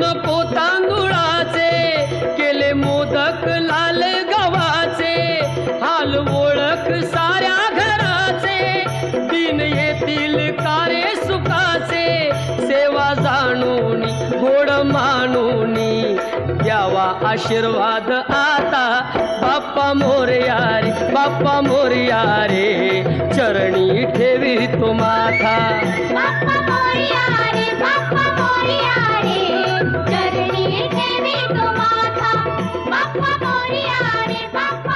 दोन पोतांगुळाचे केले मोदक लाल गव्हाचे हाल ओळख साऱ्या घराचे. दिन येतील कारे सुखाचे सेवा जाणून गोड मानून द्यावा आशीर्वाद आता. बाप्पा मोरया बाप्पा मोरया चरणी ठेवी तो माथा. बाप्पा मोरिया रे बाप्पा